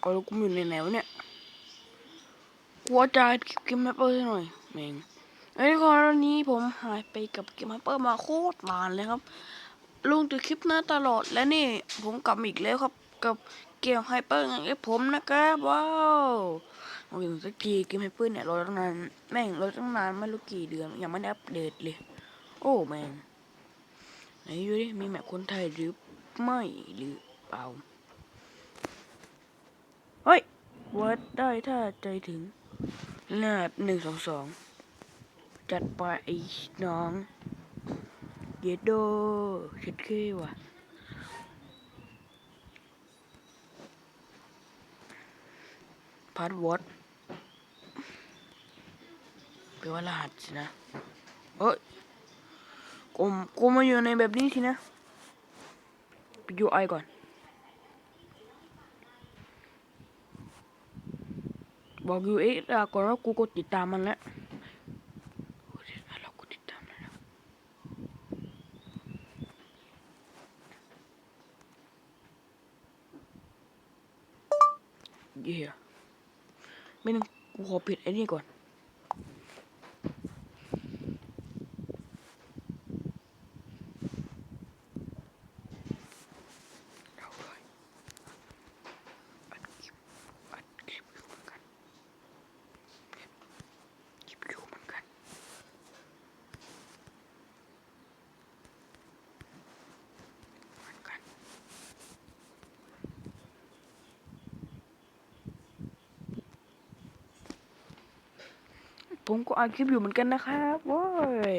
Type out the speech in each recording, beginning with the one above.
เอาล้วกูอยู่ในไหนวะเนี่ยกูอาจารย์เกมแมปเปอร์หน่อยแม่งไอ้ยก่อนวันนี้ผมหายไปกับเกมแมปเปอร์มาโคตรนานเลยครับลงแต่คลิปหน้าตลอดและนี่ผมกลับอีกแล้วครับกับเกมไฮเปอร์ไงผมนะครับว้าวมาถึงสักทีเกมไฮเปอร์เนี่ยรอตั้งนานแม่งรอตั้งนานไม่รู้กี่เดือนยังไม่ได้อัปเดตเลย โอ้แม่งไหนดูดิมีแมปคนไทยหรือไม่หรือเปล่า เฮ้ย วัดได้ถ้าใจถึงหน้าหนึ่งสองสอง จัดไปไอ้น้อง เยดโดเช็ดเคว่ะพาสเวิร์ดแปลว่ารหัสสินะ เอ้ยกูกูมาอยู่ในแบบนี้สินะไปยูไอก่อน บอกยูเอ็กก่อนว่ากูกดติดตามมันแล้วโอ้ยเฮียไม่นึงกูขอปิดไอ้นี่ก่อน เอาเลยอัดคลิปอัดคลิปอยู่เหมือนกันคลิปอยู่เหมือนกันเหมือนกัน ผมก็อัดคลิปอยู่เหมือนกันนะครับว้ย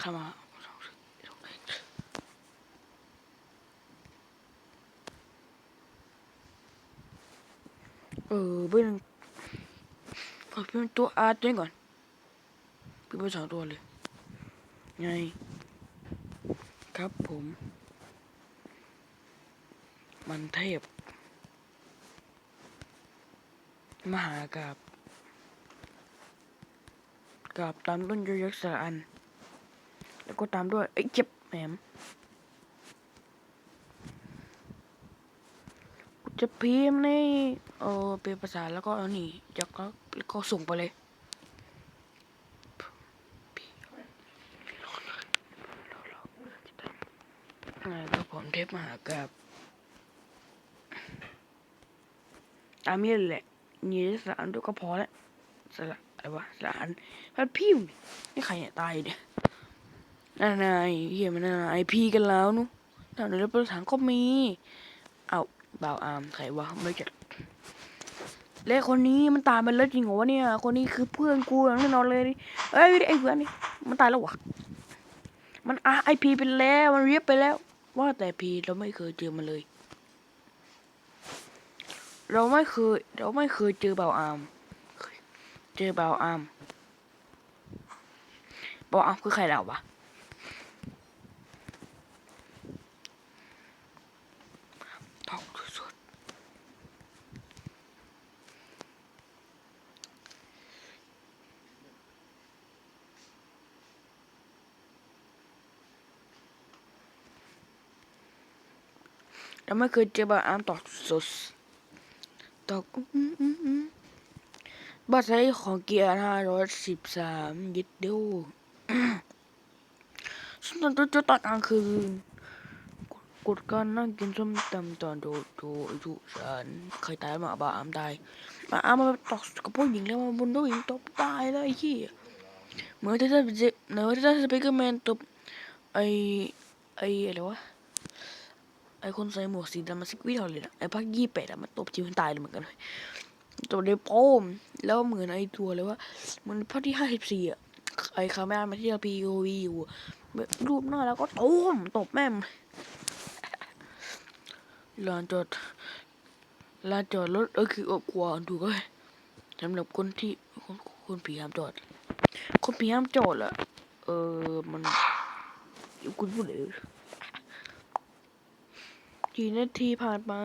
เข้ามาเออเป็นขอเป็นตัวอาร์ตด้วยก่อนเป็นไปสองตัวเลยไง ครับผม มันเทพ มหากาบกาบตามต้นยยักษ์สอัน แล้วก็ตามด้วยเอ้เจ็บแหมจะพิมพ์ในเออเป็นภาษาแล้วก็เอานี่จากก็แล้วก็ส่งไปเลย อ่าก็ผม เทพมหากราบตามนี้แหละนี่สารด้วยก็พอแล้วสระอะไรวะสารพัดพิวนี่ใครเนี่ยตายเนี่ยนั่นายเฮียมันนั่นไอพีกันแล้วนุทางในรถประสานก็มี เอาบ่าวอามใครวะไม่จัดและคนนี้มันตายไปแล้วจริงเหรอวะเนี่ย คนนี้คือเพื่อนกูอย่างแน่นอนเลยเอ้ยไอเพื่อนนี่มันตายแล้ววะมันอาไอพีไปแล้ว มันเรียบไปแล้ว ว่าแต่พีเราไม่เคยเจอมาเลย เราไม่เคย เราไม่เคยเจอเบาอาม เจอเบาอามเบาอามคือใครเราวะท้องสุด ๆเราไม่เคยเจอเบาอามต่อสุดตอกบัตรใช้ของเกียร์ห้าร้อยสิบสามยิดเดียวฉันตอนจะตอนกลางคืนกดการนั่งกินส้มตำตอนโดดโดดุฉันเคยตายมาบ้าอามตายมาอามมาตอกกับผู้หญิงแล้วมาบนผู้หญิงตบตายเลยไอ้เหี้ยเหมือนที่จะเหมือนที่จะสไปเกอร์แมนตบไอไออะไรวะ ไอคนใส่หมวกสีดำมาสิกวิทอเลยนะไอพักยี่แปดอะมันตบชีวิตตายเลยเหมือนกันเลยตัวเดโป้มแล้วเหมือนไอตัวเลยว่า มันภาคที่ห้าสิบสี่อะไอคาแมรามาที่เราพีโอวีอยู่อะรูปหน้าแล้วก็ตูมตบแม่มลานจอดลานจอดรถก็คืออบกว่าถูกไหมสำหรับคนที่คนคนผีห้ามจอด คนผีห้ามจอดละเออมันคุณพูดเลย กี่นาทีผ่านมา